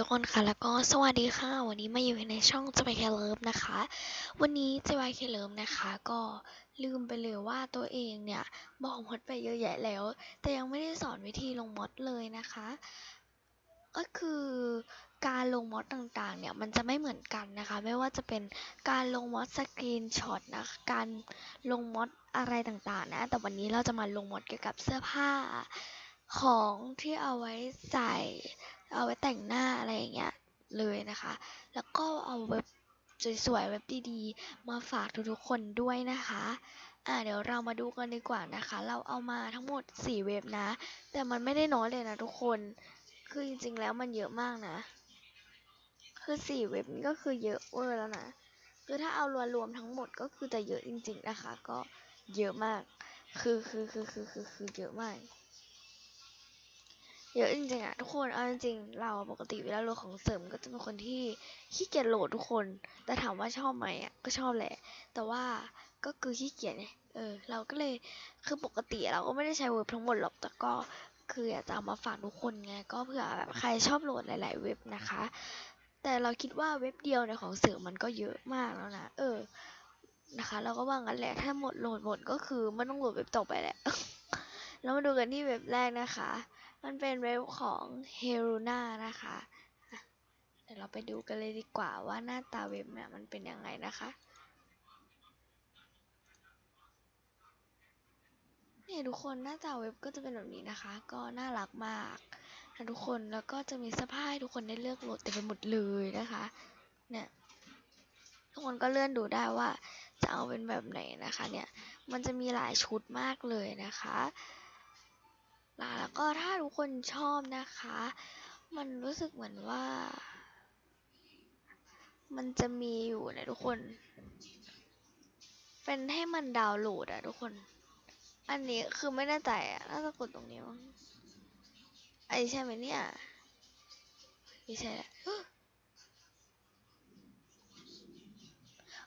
ทุกคนค่ะ แล้วก็สวัสดีค่ะ วันนี้มาอยู่ในช่อง JYK Love นะคะ วันนี้ JYK Love นะคะ ก็ลืมไปเลยว่าตัวเองเนี่ย บอกมดไปเยอะแยะแล้ว แต่ยังไม่ได้สอนวิธีลงมดเลยนะคะ ก็คือการลงมอดต่างๆ เนี่ย มันจะไม่เหมือนกันนะคะ ไม่ว่าจะเป็นการลงมอดสกรีนช็อตนะ การลงมอดอะไรต่างๆ นะ แต่วันนี้เราจะมาลงมอดเกี่ยวกับเสื้อผ้าของที่เอาไว้ใส่ เอาไว้แต่งหน้าอะไรอย่างเงี้ยเลยนะคะ แล้วก็เอาเว็บสวยๆเว็บดีๆ มาฝากทุกๆคนด้วยนะคะ อ่าเดี๋ยวเรามาดูกันดีกว่านะคะ เราเอามาทั้งหมด 4 เว็บนะ แต่มันไม่ได้น้อยเลยนะทุกคน คือจริงๆแล้วมันเยอะมากนะ คือ 4 เว็บนี้ก็คือเยอะเวอร์แล้วนะ คือถ้าเอารวมๆทั้งหมดก็คือจะเยอะจริง ๆนะคะ ก็เยอะมาก คือคือคือคือคือคือเยอะมาก เยอะจริงๆอะทุกคนเอาจริงๆเราปกติเวลาโหลดของเสริมก็จะเป็นคนที่ขี้เกียจโหลดทุกคน แต่ถามว่าชอบไหมอะก็ชอบแหละ แต่ว่าก็คือขี้เกียจไงเออ เราก็เลยคือปกติเราก็ไม่ได้ใช้เว็บทั้งหมดหรอกแต่ก็คืออยากจะเอามาฝากทุกคนไงก็เผื่อแบบใครชอบโหลดหลาย ๆ เว็บนะคะ แต่เราคิดว่าเว็บเดียวในของเสริมมันก็เยอะมากแล้วนะเออนะคะ เราก็ว่างั้นแหละถ้าหมดโหลดหมดก็คือไม่ต้องโหลดเว็บต่อไปแหละเรามาดูกันที่เว็บแรกนะคะ มันเป็นเว็บของ h e r u n a นะคะเดี๋ยวเราไปดูกันเลยดีกว่าว่าหน้าตาเว็บเนี่ยมันเป็นยังไงนะคะเนี่ยทุกคนหน้าตาเว็บก็จะเป็นแบบนี้นะคะ ก็น่ารักมากนะทุกคนแล้วก็จะมีเสื้อผ้าให้ทุกคนได้เลือกโหลดเต็มไปหมดเลยนะคะเนี่ยทุกคนก็เลื่อนดูได้ว่าจะเอาเป็นแบบไหนนะคะเนี่ยมันจะมีหลายชุดมากเลยนะคะ แล้วก็ถ้าทุกคนชอบนะคะ มันรู้สึกเหมือนว่า มันจะมีอยู่นะทุกคน เป็นให้มันดาวน์โหลดอะทุกคน อันนี้คือไม่แน่ใจอะน่าจะกดตรงนี้มั้งไอใช่ไหมเนี่ยไม่ใช่แหละ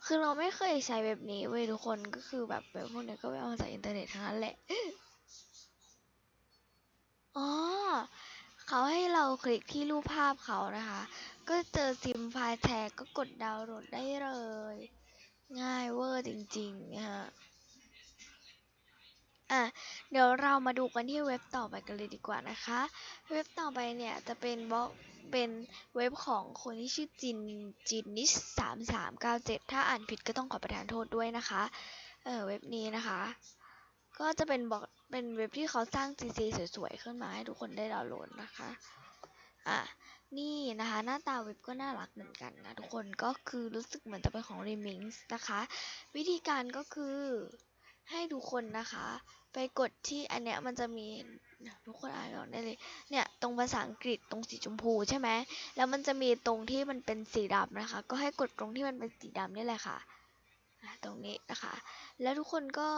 คือเราไม่เคยใช้เว็บนี้เว้ยทุกคนก็คือแบบเว็บพวกนี้ก็ไปเอามาจากอินเทอร์เน็ตทั้งนั้นแหละ อ๋อ เขาให้เราคลิกที่รูปภาพเขานะคะ ก็เจอซิมไฟล์แท็กก็กดดาวน์โหลดได้เลย ง่ายเวอร์จริงๆนะฮะอะเดี๋ยวเรามาดูกันที่เว็บต่อไปกันเลยดีกว่านะคะ เว็บต่อไปเนี่ยจะเป็นบล็อกเป็นเว็บของคนที่ชื่อจินจินนิชสามสามเก้าเจ็ดถ้าอ่านผิดก็ต้องขอประทานโทษด้วยนะคะ เออเว็บนี้นะคะ ก็จะเป็นบอกเป็นเว็บที่เขาสร้าง CC สวยๆ ขึ้นมาให้ทุกคนได้ดาวน์โหลดนะคะ อะ นี่นะคะ หน้าตาเว็บก็น่ารักเหมือนกันนะทุกคนก็คือรู้สึกเหมือนจะเป็นของ Remix นะคะ วิธีการก็คือให้ทุกคนนะคะ ไปกดที่อันเนี้ยมันจะมีทุกคนอ่านออกได้เลย เนี่ยตรงภาษาอังกฤษตรงสีชมพูใช่ไหมแล้วมันจะมีตรงที่มันเป็นสีดำนะคะ ก็ให้กดตรงที่มันเป็นสีดำนี่แหละค่ะตรงนี้นะคะ แล้วทุกคนก็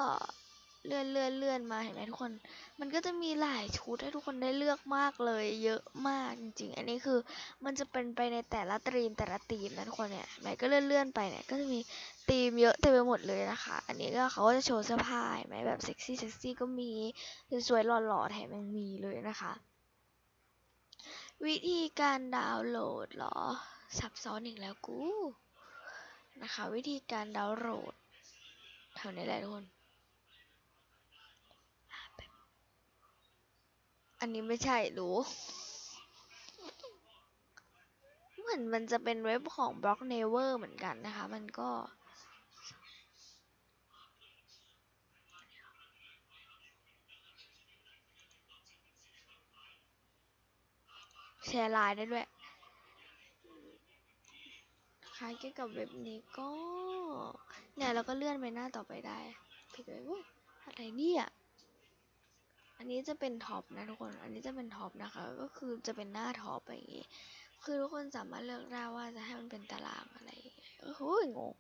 เลื่อนเลื่อนเลื่อนมาเห็นไหมทุกคน มันก็จะมีหลายชุดให้ทุกคนได้เลือกมากเลย เยอะมากจริงๆ อันนี้คือมันจะเป็นไปในแต่ละตรีมแต่ละตีมนะทุกคนเนี่ยไหมก็เลื่อนเลื่อนไปเนี่ยก็จะมีตีมเยอะเต็มไปหมดเลยนะคะ อันนี้ก็เขาก็จะโชว์เสื้อผ้าไหมแบบเซ็กซี่เซ็กซี่ก็มีสวยๆหล่อๆแถมยังมีเลยนะคะ วิธีการดาวน์โหลดหรอซับซ้อนอีกแล้วกูนะคะ วิธีการดาวน์โหลดเท่านี้แหละทุกคน อันนี้ไม่ใช่รู้เหมือนมันจะเป็นเว็บของ b l o c k n e v e r เหมือนกันนะคะ มันก็ แชร์ไลน์ได้ด้วยคล้ายเกี่ยวกับเว็บนี้ก็ เนี่ยเราก็เลื่อนไปหน้าต่อไปได้ผิดเลยเว้ยอะไรเนี่ย อันนี้จะเป็นท็อปนะทุกคน อันนี้จะเป็นท็อปนะคะ ก็คือจะเป็นหน้าท็อปอย่างงี้คือทุกคนสามารถเลือกได้ว่าจะให้มันเป็นตารางอะไรโอ้โหงง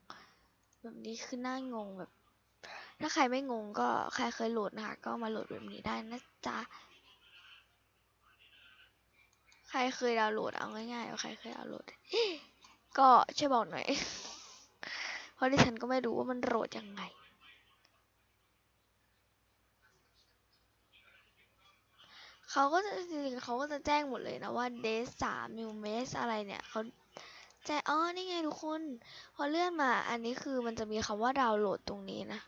แบบนี้คือหน้างงแบบ ถ้าใครไม่งงก็ใครเคยโหลดนะคะก็มาโหลดแบบนี้ได้นะจ๊ะ ใครเคยดาวน์โหลดเอาง่ายๆใครเคยดาวน์โหลด ก็ช่วยบอกหน่อย เพราะดิฉันก็ไม่รู้ว่ามันโหลดยังไง เขาก็จะจริงๆเขาก็จะแจ้งหมดเลยนะว่าเดสสามมิวเมสอะไรเนี่ยเขาแจ้งอ๋อนี่ไงทุกคน พอเลื่อนมาอันนี้คือมันจะมีคำว่าดาวน์โหลดตรงนี้นะ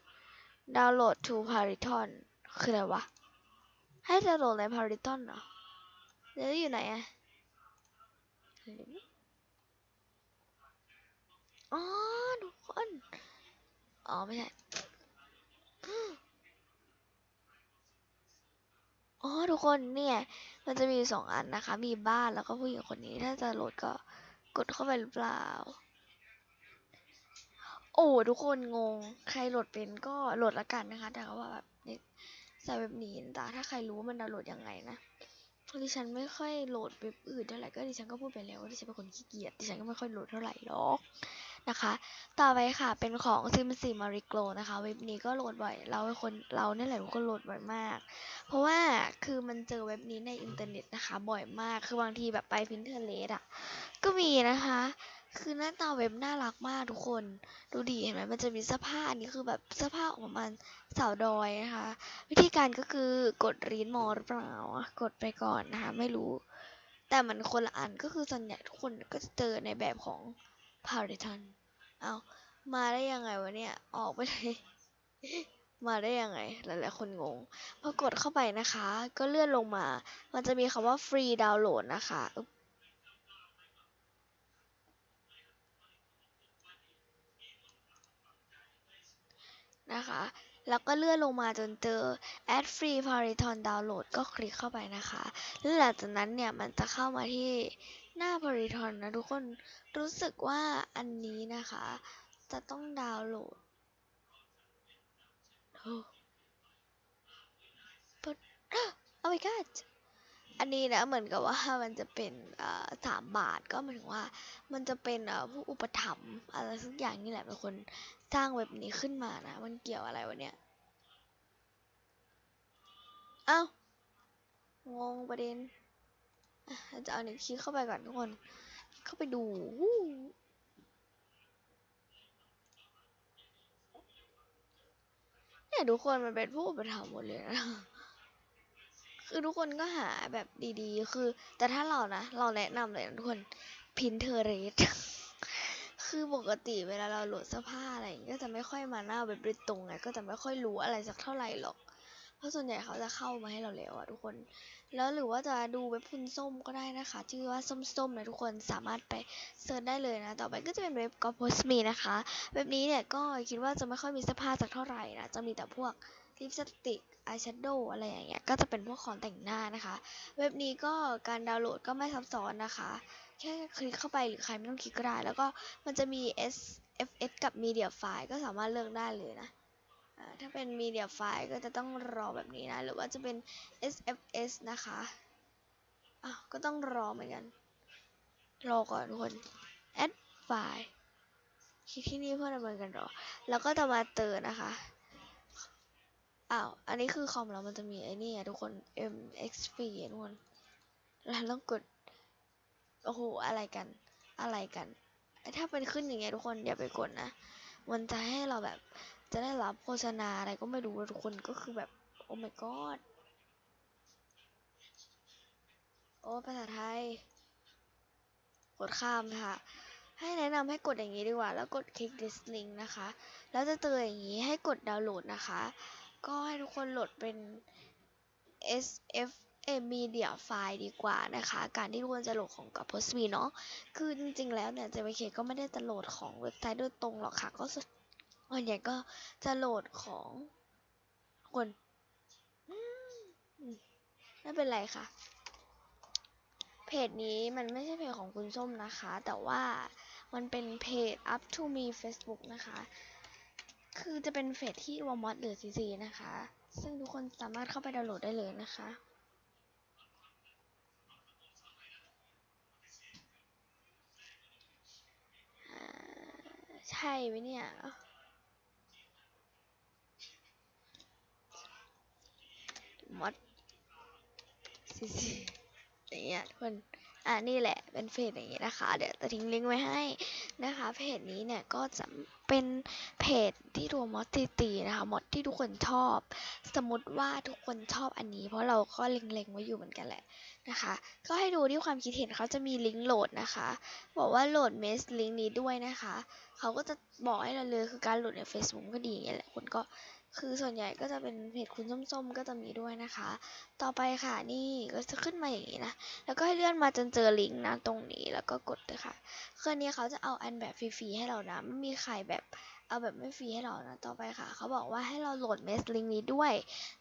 ดาวน์โหลด to Python คืออะไรวะ ให้ดาวน์โหลดใน Python เหรอแล้วอยู่ไหนอะอ๋อทุกคน อ๋อ ไม่ใช่ อ๋อ ทุก คนเนี่ยมันจะมีสองอันนะคะ มีบ้านแล้วก็ผู้หญิงคนนี้ถ้าจะโหลดก็กดเข้าไปหรือเปล่า โอ้ทุกคนงง ใครโหลดเป็นก็โหลดละกันนะคะ แต่เขาว่าแบบนี่ยใส่แบบนี้แต่ถ้าใครรู้ว่ามันดาวน์โหลดยังไงนะเพราะดิฉันไม่ค่อยโหลดเว็บอื่นเท่าไหร่ก็ดิฉันก็พูดไปแล้วว่าดิฉันเป็นคนขี้เกียจดิฉันก็ไม่ค่อยโหลดเท่าไหร่หรอก นะคะ ต่อไปค่ะเป็นของซิมซีมาริโกนะคะเว็บนี้ก็โหลดบ่อย เราเป็นคนเราเนี่ยแหละทุกคนโหลดบ่อยมาก เพราะว่าคือมันเจอเว็บนี้ในอินเทอร์เน็ตนะคะ บ่อยมาก คือบางทีแบบไปพินเทอร์เลสอะ ก็มีนะคะ คือหน้าตาเว็บน่ารักมากทุกคน ดูดีเห็นไหมมันจะมีเสื้อผ้าอันนี้คือแบบเสื้อผ้าออกประมาณสาวดอยนะคะ วิธีการก็คือกดรีดมอหรือเปล่ากดไปก่อนนะคะ ไม่รู้ แต่มันคนละอันก็คือส่วนใหญ่ทุกคนก็จะเจอในแบบของ ผ่าได้ทัน เอามาได้ยังไงวะเนี่ย ออกไปเลยมาได้ยังไง หลายๆคนงง พอกดเข้าไปนะคะ ก็เลื่อนลงมา มันจะมีคำว่าฟรีดาวน์โหลดนะคะนะคะ แล้วก็เลื่อนลงมาจนเจอ add free Python download ก็คลิกเข้าไปนะคะ แล้วหลังจากนั้นเนี่ยมันจะเข้ามาที่หน้า Python นะทุกคน รู้สึกว่าอันนี้นะคะ จะต้องดาวน์โหลดโอ้ But oh my god อันนี้นะเหมือนกับว่ามันจะเป็นสามบาทก็หมายถึงว่า มันจะเป็นผู้อุปถัมภ์อะไรสักอย่างนี่แหละเป็นคนสร้างเว็บนี้ขึ้นมานะ มันเกี่ยวอะไรวะเนี่ยเอ้างงประเด็นจะเอาหนึ่งคลิกเข้าไปก่อนทุกคน เข้าไปดูเนี่ยทุกคนมันเป็นผู้อุปถัมภ์หมดเลยนะ คือทุกคนก็หาแบบดีๆ คือ แต่ถ้าเรานะ เราแนะนำเลยนะทุกคน Pinterest คือปกติเวลาเราโหลดเสื้อผ้าอะไรอย่างเงี้ยก็จะไม่ค่อยมาหน้าเว็บโดยตรงไงก็จะไม่ค่อยรู้อะไรสักเท่าไหร่หรอก เพราะส่วนใหญ่เขาจะเข้ามาให้เราแล้วอะทุกคน แล้วหรือว่าจะดูเว็บคุณส้มก็ได้นะคะ ชื่อว่าส้มๆนะทุกคนสามารถไปเซิร์ชได้เลยนะ ต่อไปก็จะเป็นเว็บ g o p o s m e นะคะ เว็บนี้เนี่ยก็คิดว่าจะไม่ค่อยมีเสื้อผ้าสักเท่าไหร่นะ จะมีแต่พวก ลิปสติกอายแชโดว์อะไรอย่างเงี้ย ก็จะเป็นพวกของแต่งหน้านะคะ เว็บนี้ก็การดาวน์โหลดก็ไม่ซับซ้อนนะคะ แค่คลิกเข้าไปหรือใครไม่ต้องคลิกก็ได้ แล้วก็มันจะมี SFS กับ Media File ก็สามารถเลือกได้เลยนะ ถ้าเป็น Media File ก็จะต้องรอแบบนี้นะ หรือว่าจะเป็น SFS นะคะอะก็ต้องรอเหมือนกัน รอก่อนทุกคน Add File คลิกที่นี่เพื่อดำเนินการรอ แล้วก็จะมาเติร์นะคะ อ้าว อันนี้คือคอมเรามันจะมีไอ้นี่อะทุกคน MXP อะทุกคนเราต้องกด โอ้โห อะไรกัน อะไรกัน ถ้าเป็นขึ้นอย่างเงี้ยทุกคนอย่าไปกดนะ มันจะให้เราแบบ จะได้รับโฆษณาอะไรก็ไม่รู้ทุกคน ก็คือแบบ โอ้ my god โอ้ ภาษาไทย กดข้ามนะคะให้แนะนำให้กดอย่างนี้ดีกว่า แล้วกดคลิก this link นะคะ แล้วจะเจออย่างนี้ให้กดดาวน์โหลดนะคะ ก็ให้ทุกคนโหลดเป็น SF เอ media file ดีกว่านะคะ การที่ทุกคนจะโหลดของกับ Postme เนาะคือจริงๆแล้วเนี่ย JVK ก็ไม่ได้จะโหลดของเว็บไซต์โดยตรงหรอกค่ะ ก็ส่วนใหญ่ก็จะโหลดของคนไม่เป็นไรค่ะ เพจนี้มันไม่ใช่เพจของคุณส้มนะคะ แต่ว่ามันเป็นเพจ up to me Facebook นะคะ คือจะเป็นเพจที่วอมอดหรือซีซีนะคะ ซึ่งทุกคนสามารถเข้าไปดาวน์โหลดได้เลยนะคะอ่าใช่ไหมเนี่ย มอดซีซีอย่างเงี้ยทุกคน อ่านี่แหละเป็นเพจอย่างนี้นะคะ เดี๋ยวจะทิ้งลิงก์ไว้ให้นะคะ เพจนี้เนี่ยก็จะเป็นเพจที่รวมมอดตีๆนะคะมอดที่ทุกคนชอบ สมมติว่าทุกคนชอบอันนี้ เพราะเราก็เล็งๆไว้อยู่เหมือนกันแหละนะคะ ก็ให้ดูที่ความคิดเห็นเขาจะมีลิงก์โหลดนะคะ บอกว่าโหลดเมสลิงก์นี้ด้วยนะคะ เขาก็จะบอกให้เราเลยคือการโหลดใน Facebook ก็ดีอย่างเงี้ยแหละคุณก็ คือส่วนใหญ่ก็จะเป็นเพจคุณส้มๆ ก็จะมีด้วยนะคะ ต่อไปค่ะนี่ก็จะขึ้นมาอย่างนี้นะ แล้วก็ให้เลื่อนมาจนเจอลิงก์นะตรงนี้แล้วก็กดเลยค่ะเครื่องนี้เขาจะเอาอันแบบฟรีๆให้เรานะไม่มีใครแบบเอาแบบไม่ฟรีให้เรานะต่อไปค่ะ เขาบอกว่าให้เราโหลดเมสลิงก์นี้ด้วย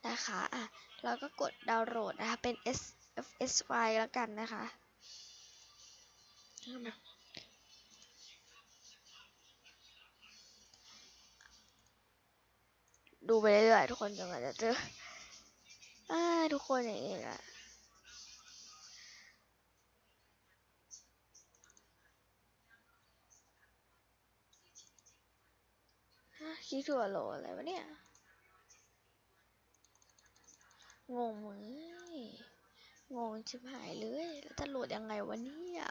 นะคะอะแล้วก็กดดาวน์โหลดนะคะเป็น S F S Y แล้วกันนะคะ ดูไปเรื่อยๆทุกคนจนกว่าจะเจอทุกคนอย่างนี้แหละฮะคิดถั่วโหลอะไรวะเนี่ย งงมึงงงชิบหายเลย แล้วจะโหลดยังไงวะเนี่ย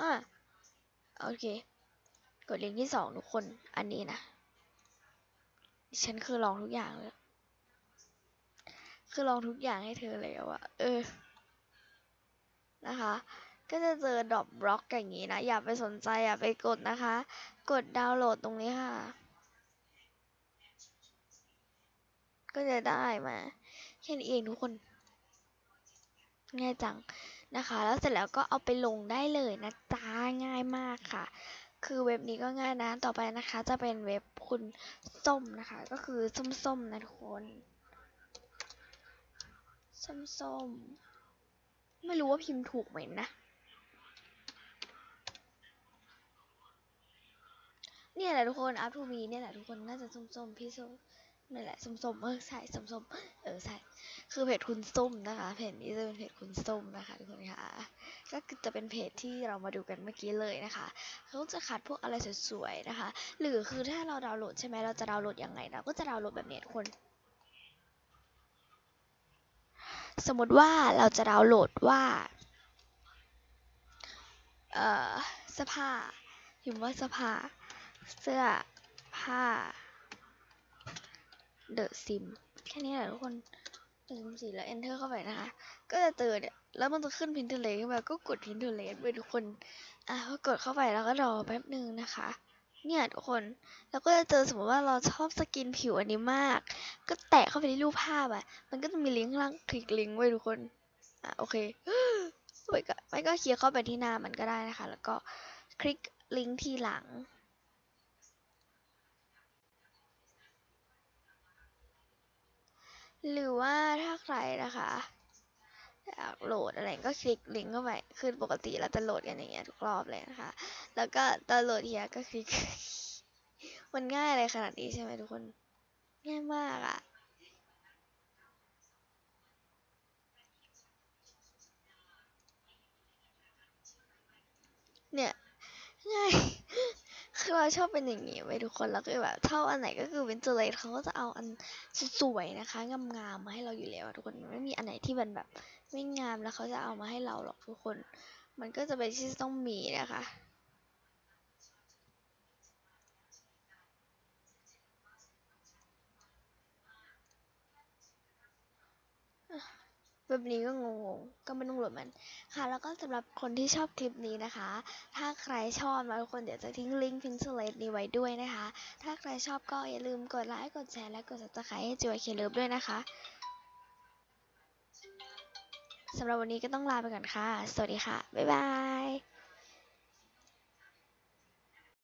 อะโอเค กดลิงก์ที่สองทุกคน อันนี้นะ ฉันคือลองทุกอย่างเลย คือลองทุกอย่างให้เธอแล้วอะเออ นะคะ ก็จะเจอดอปบล็อกอย่างนี้นะ อย่าไปสนใจ อย่าไปกดนะคะ กดดาวน์โหลดตรงนี้ค่ะ ก็จะได้มาแค่นี้เองทุกคน ง่ายจังนะคะ แล้วเสร็จแล้วก็เอาไปลงได้เลยนะจ๊ะง่ายมากค่ะ คือเว็บนี้ก็ง่ายนะ ต่อไปนะคะ จะเป็นเว็บคุณส้มนะคะ ก็คือส้มๆนะทุกคน ส้มๆ ไม่รู้ว่าพิมพ์ถูกไหมนะ เนี่ยแหละทุกคนอัพทูมีเนี่ยแหละทุกคน น่าจะส้มๆ พี่ส้ม นี่นแหละส้มๆเออใช่ส้มๆเออใช่คือเพจคุณส้มนะคะเพจนี้จะเป็นเพจคุณส้มนะคะทุกคนค่ะก็คือจะเป็นเพจที่เรามาดูกันเมื่อกี้เลยนะคะเขาจะคัดพวกอะไรสวยๆนะคะ หรือคือถ้าเราดาวน์โหลดใช่ไหมเราจะดาวน์โหลดยังไงเราก็จะดาวน์โหลดแบบนี้ทุกคน สมมติว่าเราจะดาวน์โหลดว่าเอ่อเสื้อผ้าพิมพ์ว่าเสื้อผ้าเสื้อผ้า เดอะซิมแค่นี้แหละทุกคนเดอะซิมสี่แล้ว enter เข้าไปนะคะ ก็จะเจอเนี่ย แล้วมันจะขึ้น Pinterest ขึ้นมาก็กด Pinterest ไปทุกคน อะพอกดเข้าไปแล้วก็รอแป๊บหนึ่งนะคะเนี่ยทุกคนแล้วก็จะเจอสมมติว่าเราชอบสกินผิวอันนี้มาก ก็แตะเข้าไปที่รูปภาพอะ มันก็จะมีลิงก์ข้างล่างคลิกลิงก์ไว้ทุกคน อะโอเคไม่ก็ไม่ก็เคลิกเข้าไปที่หน้ามันก็ได้นะคะ แล้วก็คลิกลิงก์ทีหลัง หรือว่าถ้าใครนะคะอยากโหลดอะไรก็คลิกลิงก์เข้าไปคือปกติเราจะโหลดกันอย่างเงี้ยทุกรอบเลยนะคะ แล้วก็ตอนโหลดเฮียก็คลิก มันง่ายเลยขนาดนี้ใช่ไหมทุกคน ง่ายมากอะ่ะเนี่ยง่าย คือว่าชอบเป็นอย่างนี้ไว้ทุกคนแล้วก็แบบชอบอันไหนก็คือเป็นเจเลยเขาก็จะเอาอันสวยๆนะคะงามๆมาให้เราอยู่แล้วทุกคนไม่มีอันไหนที่มันแบบไม่งามแล้วเขาจะเอามาให้เราหรอกทุกคน มันก็จะเป็นที่ต้องมีนะคะ แบบนี้ก็งงก็ไม่ต้องโหลดมัน ค่ะ แล้วก็สำหรับคนที่ชอบคลิปนี้นะคะ ถ้าใครชอบนะทุกคนเดี๋ยวจะทิ้งลิงก์ Pinterest นี้ไว้ด้วยนะคะ ถ้าใครชอบก็อย่าลืมกดไลค์กดแชร์และกด subscribe ให้จิวเคเลิฟด้วยนะคะสำหรับวันนี้ก็ต้องลาไปก่อนค่ะ สวัสดีค่ะ บ๊ายบาย